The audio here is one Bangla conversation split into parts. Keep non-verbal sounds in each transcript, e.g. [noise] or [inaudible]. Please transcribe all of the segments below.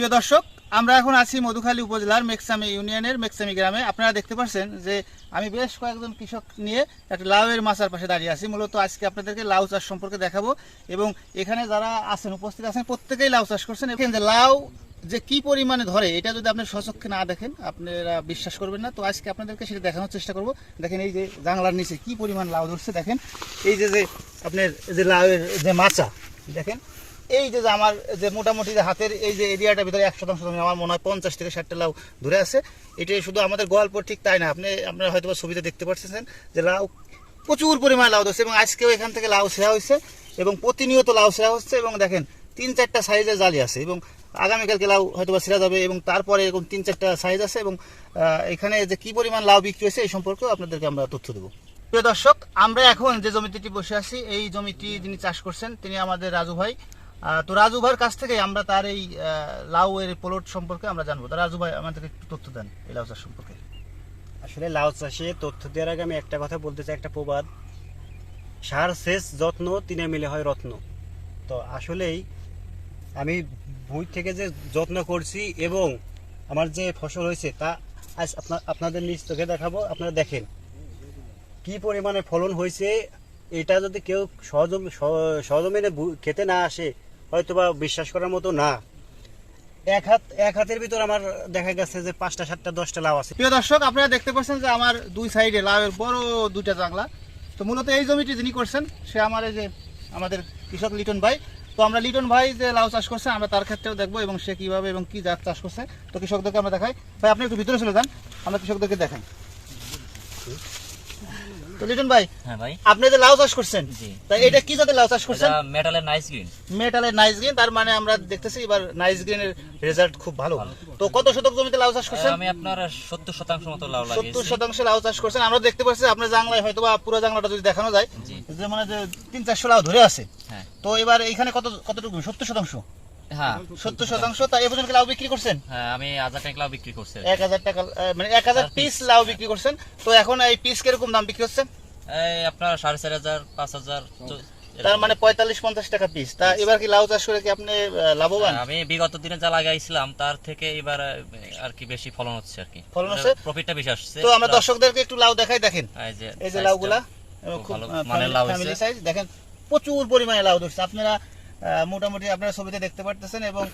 প্রিয় দর্শক, আমরা এখন আছি মধুখালী উপজেলার মেক্সামি ইউনিয়নের মেক্সামি গ্রামে। আপনারা দেখতে পাচ্ছেন যে আমি বেশ কয়েকজন কৃষক নিয়ে একটা লাউয়ের মাচার পাশে দাঁড়িয়ে আছি। মূলত আজকে আপনাদেরকে লাউ চাষ সম্পর্কে দেখাবো এবং এখানে যারা আছেন, উপস্থিত আছেন, প্রত্যেকেই লাউ চাষ করছেন। এখানে যে লাউ যে কি পরিমাণে ধরে, এটা যদি আপনি সচক্ষে না দেখেন, আপনারা বিশ্বাস করবেন না। তো আজকে আপনাদেরকে সেটা দেখানোর চেষ্টা করব। দেখেন এই যে জাংলার নিচে কি পরিমাণ লাউ ধরছে, দেখেন। এই যে যে আপনার যে লাউয়ের যে মাচা, দেখেন এই যে আমার যে মোটামুটি যে হাতের এই যে এরিয়াটার ভিতরে এক শতাংশ আমার মনে হয় পঞ্চাশ থেকে ষাটটা লাউ ধরে আছে। এটি শুধু আমাদের গল্প ঠিক তাই না? আপনি, আপনারা হয়তো ছবিতে দেখতে পাচ্ছেন যে লাউ প্রচুর পরিমাণে লাউ ধরছে এবং আজকেও এখান থেকে লাউ সেরা হয়েছে এবং প্রতিনিয়ত লাউ সেরা হচ্ছে এবং দেখেন তিন চারটা সাইজের জালি আছে এবং আগামীকালকে লাউ হয়তো বা সেরা যাবে এবং তারপরে এরকম তিন চারটা সাইজ আছে এবং এখানে যে কি পরিমাণ লাউ বিক্রি হয়েছে এই সম্পর্কেও আপনাদেরকে আমরা তথ্য দেবো। প্রিয় দর্শক, আমরা এখন যে জমিটিতে বসে আছি, এই জমিটি যিনি চাষ করছেন, তিনি আমাদের রাজু ভাই। তো রাজু ভাইয়ের কাছ থেকে আমরা তার এই লাউ এর প্লট সম্পর্কে আমরা জানব। তো রাজু ভাই, আমাদেরকে একটু তথ্য দেন এই লাউ চাষ সম্পর্কে। আসলে লাউ চাষে তথ্য দেওয়ার আগে আমি একটা কথা বলতে চাই, একটা প্রবাদ। সার শেষ যত্ন, তিনে মিলে হয় রত্ন। তো আসলেই আমি ভুঁই থেকে যে যত্ন করছি এবং আমার যে ফসল হয়েছে তা আজ আপনাদের নিজ চোখে দেখাবো, আপনারা দেখেন। কি পরিমাণে ফলন হয়েছে, এটা যদি কেউ সহজম সহ- সহজমিনে খেতে না আসে হয়তো বা বিশ্বাস করার মতো না। এক হাত, এক হাতের ভিতর আমার দেখা গেছে যে পাঁচটা, সাতটা, দশটা লাউ আছে। প্রিয় দর্শক, আপনারা দেখতে পাচ্ছেন যে আমার দুই সাইডে লাউয়ের বড় দুইটা জাংলা। তো মূলত এই জমিটি যিনি করছেন, সে আমার যে আমাদের কৃষক লিটন ভাই। তো আমরা লিটন ভাই যে লাউ চাষ করছে, আমরা তার ক্ষেত্রেও দেখব এবং সে কীভাবে এবং কি জাত চাষ করছে। তো কৃষকদেরকে আমরা দেখাই। ভাই, আপনি একটু ভিতরে চলে যান, আমরা কৃষকদেরকে দেখাই। তো লিটন ভাই হ্যাঁ ভাই। আপনি যে লাউ চাষ করছেন তা এটা কি জাতের লাউ চাষ করছেন? মেটালের নাইস গ্রিন মেটালের নাইস গ্রিন তার মানে আমরা দেখতেছি এবার নাইস গ্রিনের রেজাল্ট খুব ভালো। তো কত শতক জমিতে লাউ চাষ করছেন? আমি আপনার সত্তর শতাংশ মতো লাউ লাগিয়েছি। শতাংশ লাউ চাষ করছেন। আমরা দেখতে পাচ্ছি আপনার জাংলায় হয়তো বা পুরো জাংলাটা যদি দেখানো যায় যে মানে যে তিন চারশো লাউ ধরে আছে। হ্যাঁ। তো এবার এখানে কত কতটুকু? সত্তর শতাংশ? হ্যাঁ। সত্তর শতাংশ তা এ পর্যন্ত লাউ বিক্রি করছেন? হ্যাঁ আমি হাজার টাকা লাউ বিক্রি করছি এক হাজার টাকা মানে এক হাজার পিস লাউ বিক্রি করছেন। তো এখন এই পিস কীরকম দাম বিক্রি হচ্ছে? এই আপনার সাড়ে চার হাজার পাঁচ হাজার তার মানে পঁয়তাল্লিশ পঞ্চাশ টাকা পিস তা এবার কি লাউ চাষ করে কি আপনি লাভবান? আমি বিগত দিনে যা লাগাইছিলাম তার থেকে এবার আর কি বেশি ফলন হচ্ছে আর কি। ফলন হচ্ছে? প্রফিটটা বেশি আসছে। তো আমরা দর্শকদেরকে একটু লাউ দেখাই দেখেন। এই যে লাউগুলা খুব ভালো মানের লাউ সাইজ দেখেন প্রচুর পরিমাণে লাউ ধরছে। আপনারা মোটামুটি আপনারা ছবিতে দেখতে পারতেছেন এবং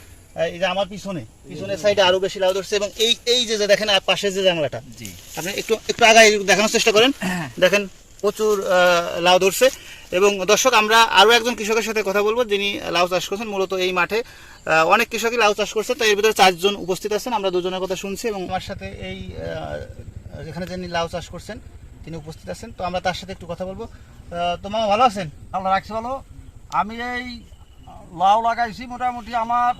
এই যে আমার পিছনে পিছনের সাইডে আরও বেশি লাউ ধরছে এবং এই এই যে যে দেখেন আর পাশের যে জাংলাটা জি। আপনি একটু একটু আগায় দেখানোর চেষ্টা করেন। [coughs] দেখেন প্রচুর লাউ ধরছে এবং দর্শক আমরা আরও একজন কৃষকের সাথে কথা বলব যিনি লাউ চাষ করছেন। মূলত এই মাঠে অনেক কৃষকই লাউ চাষ করছে। তো এর ভিতরে চারজন উপস্থিত আছেন আমরা দুজনের কথা শুনছি এবং আমার সাথে এই যেখানে যিনি লাউ চাষ করছেন তিনি উপস্থিত আছেন। তো আমরা তার সাথে একটু কথা বলব। আহ, তো মামা ভালো আছেন? আল্লাহ রাখছি ভালো। আমি এই লাউ লাগাইছি মোটামুটি আমার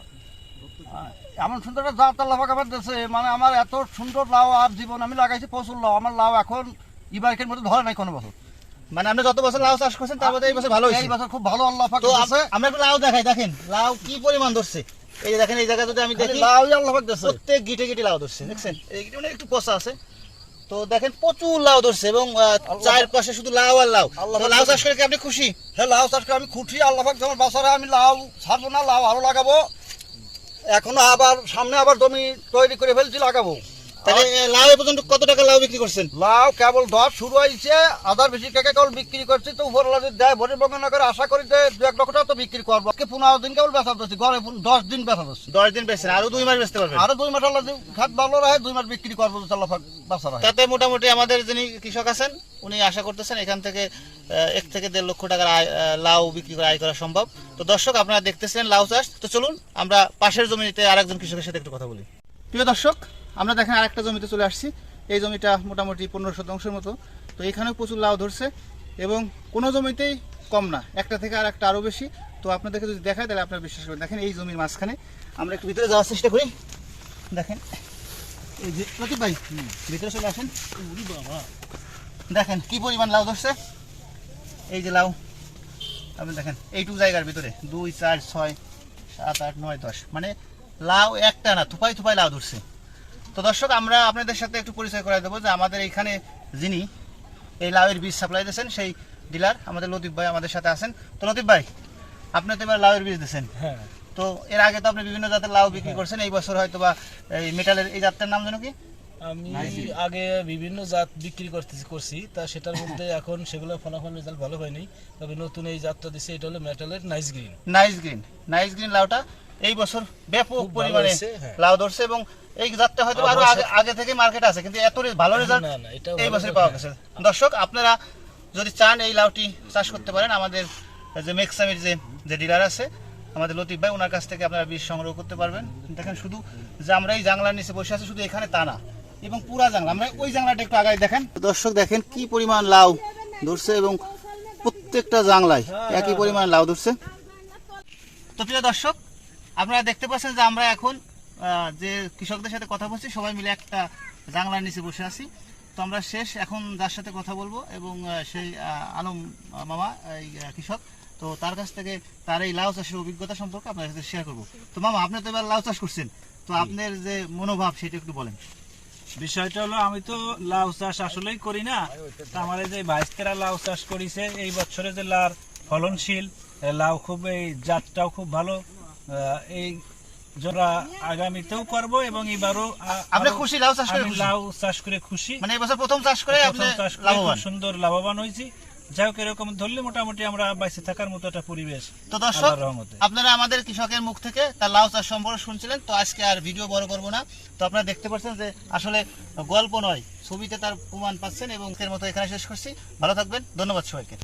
এমন সুন্দর একটা জাত আল্লাহ আমার দেশে মানে আমার এত সুন্দর লাউ আর জীবন আমি লাগাইছি প্রচুর লাউ আমার লাউ এখন ইবাইকের মধ্যে ধরে নাই কোনো বছর। মানে আপনি যত বছর লাউ চাষ করছেন তার মধ্যে এই বছর ভালো হয়েছে। এই বছর খুব ভালো আল্লাহ পাক দেশে আমরা একটু লাউ দেখাই দেখেন লাউ কি পরিমাণ ধরছে? এই যে দেখেন এই জায়গা যদি আমি দেখি লাউ আল্লাহ পাক দেশে প্রত্যেক গিটে গিটে লাউ ধরছে দেখছেন? এই গিটে মানে একটু পচা আছে। তো দেখেন প্রচুর লাউ ধরছে এবং চায়ের পাশে শুধু লাউ আর লাউ। লাউ চাষ করে কি আপনি খুশি? হ্যাঁ লাউ চাষ করে আমি খুশি আল্লাহ যেমন বাসারে আমি লাউ ছাড়বো না লাউ আরও লাগাবো। এখনও আবার সামনে আবার জমি তৈরি করে ফেলছি লাগাবো। তাহলে লাউ পর্যন্ত কত টাকা লাউ বিক্রি করছেন? লাউ কেবল দশ শুরু হয়েছে আধার বেশি টাকা কেবল বিক্রি করছি তো উপর দেয় ভরি বঙ্গনা করে আশা করি যে দু এক লক্ষ টাকা তো বিক্রি করব। আজকে পনেরো দিন কেবল বেচা দিচ্ছি ঘরে দশ দিন বেচা দিচ্ছি দশ দিন বেচছেন আরও দুই মাস বেচতে পারবেন? আরও দুই মাস আল্লাহ খাত ভালো রাখে দুই মাস বিক্রি করব চাল্লা বাসা রাখে। তাতে মোটামুটি আমাদের যিনি কৃষক আছেন উনি আশা করতেছেন এখান থেকে এক থেকে দেড় লক্ষ টাকার লাউ বিক্রি করে আয় করা সম্ভব। তো দর্শক আপনারা দেখতেছেন লাউ চাষ তো চলুন আমরা পাশের জমিতে আরেকজন কৃষকের সাথে একটু কথা বলি। প্রিয় দর্শক আমরা দেখেন আরেকটা জমিতে চলে আসছি। এই জমিটা মোটামুটি পনেরো শতাংশের মতো। তো এখানেও প্রচুর লাউ ধরছে এবং কোনো জমিতেই কম না। একটা থেকে আর একটা আরও বেশি। তো আপনাদেরকে যদি দেখায় তাহলে আপনারা বিশ্বাস করবেন। দেখেন এই জমির মাঝখানে আমরা একটু ভিতরে যাওয়ার চেষ্টা করি। দেখেন এই যে প্রতীক ভাই ভিতরে চলে আসেন। দেখেন কি পরিমাণ লাউ ধরছে। এই যে লাউ। আপনি দেখেন এইটুকু জায়গার ভিতরে। দুই চার ছয় সাত আট নয় দশ। মানে লাউ একটা না থুপাই থুপাই লাউ ধরছে। তো দর্শক আমরা আপনাদের সাথে একটু পরিচয় করে দেবো যে আমাদের এইখানে যিনি এই লাউয়ের বীজ সাপ্লাই দিয়েছেন সেই ডিলার আমাদের লতিফ ভাই আমাদের সাথে আছেন। তো লতিফ ভাই আপনি তো এবার লাউয়ের বীজ দিয়েছেন। হ্যাঁ। তো এর আগে তো আপনি বিভিন্ন জাতের লাউ বিক্রি করছেন এই বছর হয়তো বা এই মেটালের এই জাতটার নাম যেন কি? আমি আগে বিভিন্ন জাত বিক্রি করতেছি করছি। তা সেটার মধ্যে [laughs] এখন সেগুলো ফলাফল রেজাল্ট ভালো হয়নি। তবে নতুন এই জাতটা দিছে এটা হলো মেটালের nice green nice green nice green লাউটা। এই বছর ব্যাপক পরিমাণে হ্যাঁ। লাউ ধরছে এবং এই জাতটা হয়তো আরও আগে থেকে মার্কেটে আছে কিন্তু এত ভালো রেজাল্ট এই বছর পাওয়া হ্যাঁ। গেছে। দর্শক আপনারা যদি চান এই লাউটি চাষ করতে পারেন আমাদের যে মেক্সামির যে যে ডিলার আছে আমাদের লতিফ ভাই ওনার কাছ থেকে আপনারা বীজ সংগ্রহ করতে পারবেন। দেখেন শুধু যে আমরা এই জাংলার নিচে বসে আছি শুধু এখানে তা না এবং পুরা জাংলা। আমরা ওই জাংলাটা একটু আগায় দেখেন। দর্শক দেখেন কি পরিমাণ লাউ ধরছে এবং প্রত্যেকটা জাংলায় একই পরিমাণ লাউ ধরছে। তো প্রিয় দর্শক আপনারা দেখতে পাচ্ছেন যে আমরা এখন যে কৃষকদের সাথে কথা বলছি সবাই মিলে একটা জাংলার নিচে বসে আছি। তো আমরা শেষ এখন যার সাথে কথা বলব এবং সেই আলম মামা এই কৃষক। তো তার কাছ থেকে তার এই লাউ চাষের অভিজ্ঞতা সম্পর্কে আপনার সাথে শেয়ার করব। তো মামা আপনি তো এবার লাউ চাষ করছেন। তো আপনার যে মনোভাব সেটা একটু বলেন। বিষয়টা হলো আমি তো লাউ চাষ আসলেই করি না। তা আমার যে বাইশকেরা লাউ চাষ করেছে এই বছরে যে লাউ ফলনশীল লাউ খুব এই জাতটাও খুব ভালো। এই জোড়া আগামীতেও করব এবং এবারও আপনি খুশি লাউ চাষ করে লাউ চাষ করে খুশি। মানে এবছর প্রথম চাষ করে আপনি লাভবান? সুন্দর লাভবান হয়েছি। যাই হোক এরকম ধরলে মোটামুটি আমরা বাইসে থাকার মতো একটা পরিবেশ তো দর্শক আপনারা আমাদের কৃষকের মুখ থেকে তার লাউ চাষ সম্পর্কে শুনছিলেন তো আজকে আর ভিডিও বড় করব না। তো আপনারা দেখতে পাচ্ছেন যে আসলে গল্প নয় ছবিতে তার প্রমাণ পাচ্ছেন এবং এর মতো এখানে শেষ করছি। ভালো থাকবেন ধন্যবাদ সবাইকে।